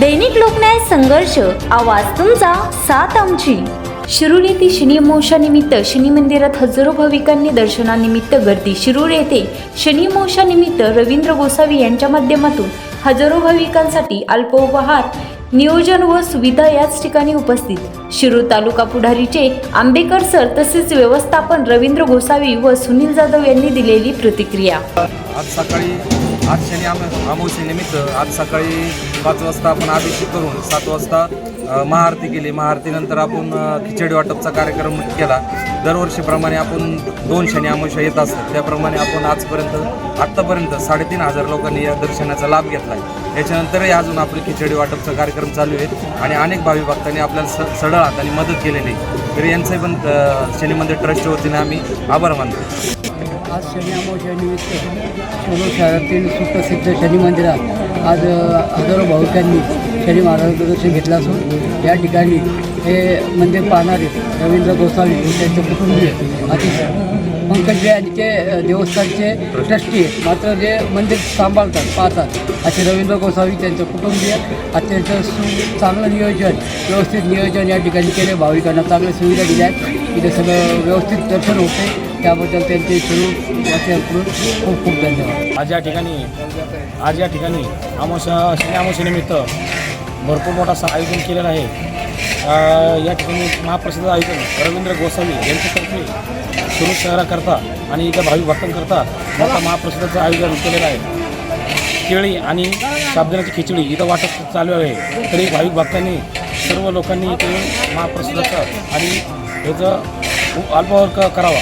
दैनिक लोकन्याय संघर्ष आवाज तुमचा साथ आमची. शिरूर येथे शनी शनी मंदिरात हजारो भाविकांनी दर्शनानिमित्त गर्दी शिरूर येथे. शनी रवींद्र गोसावी यांच्या माध्यमातून हजारो भाविकांसाठी अल्पोपहार नियोजन व सुविधा याच ठिकाणी उपस्थित. शिरूर तालुका पुढारीचे आंबेकर सर तसेच व्यवस्थापन रवींद्र गोसावी व सुनील जाधव यांनी दिलेली प्रतिक्रिया. आज सकाळी आज शनी आम अमावस्येनिमित्त आज सकाळी पाच वाजता आपण अभिषेक करून सात वाजता महाआरती केली. महाआरतीनंतर आपण खिचडी वाटपचा कार्यक्रम केला. दरवर्षीप्रमाणे आपण दोन शनी अमावस्या येत असतात. त्याप्रमाणे आपण आजपर्यंत आत्तापर्यंत साडेतीन हजार लोकांनी या दर्शनाचा लाभ घेतला आहे याच्यानंतरही अजून आपलं खिचडी वाटपचा कार्यक्रम चालू आहे आणि अनेक भावी भक्तांनी आपल्याला स सडळ हाताने मदत केलेली तर यांचे पण शनी मंदिर ट्रस्टच्या वतीने आम्ही आभार मानतो. आज शनी अमावस्यानिमित्त सोलो शहरातील सुप्रसिद्ध शनी मंदिरात आज हजारो भाविकांनी शनी महाराजांचं दर्शन घेतलं असून या ठिकाणी हे मंदिर पाहणारे रवींद्र गोसावी त्यांचे कुटुंबीय अतिशय पंकज जे आणि ते देवस्थानचे ट्रस्टी आहेत. मात्र जे मंदिर सांभाळतात पाहतात असे रवींद्र गोसावी त्यांचं कुटुंबीय अत्यंत सु चांगलं नियोजन व्यवस्थित नियोजन या ठिकाणी केले. भाविकांना चांगल्या सुविधा दिल्या आहेत. इथे सगळं व्यवस्थित दर्शन होते. त्याबद्दल त्यांचे शिरूर वासियांकडून खूप खूप धन्यवाद. आज या ठिकाणी आज या ठिकाणी अमावस्या शनी अमावस्येनिमित्त भरपूर मोठा आयोजन केलेलं आहे. या ठिकाणी महाप्रसिद्ध आयोजन रवींद्र गोसावी यांच्यातर्फे सुरू शहराकरता आणि इथं भाविक भक्तांकरता मोठा महाप्रसिद्धाचं आयोजन केलेलं आहे. केळी आणि साबदनाची खिचडी इथं वाटप चालू आहे. तरी भाविक भक्तांनी सर्व लोकांनी इथे येऊन महाप्रसिद्धाचं आणि याचं अल्पवर करावा.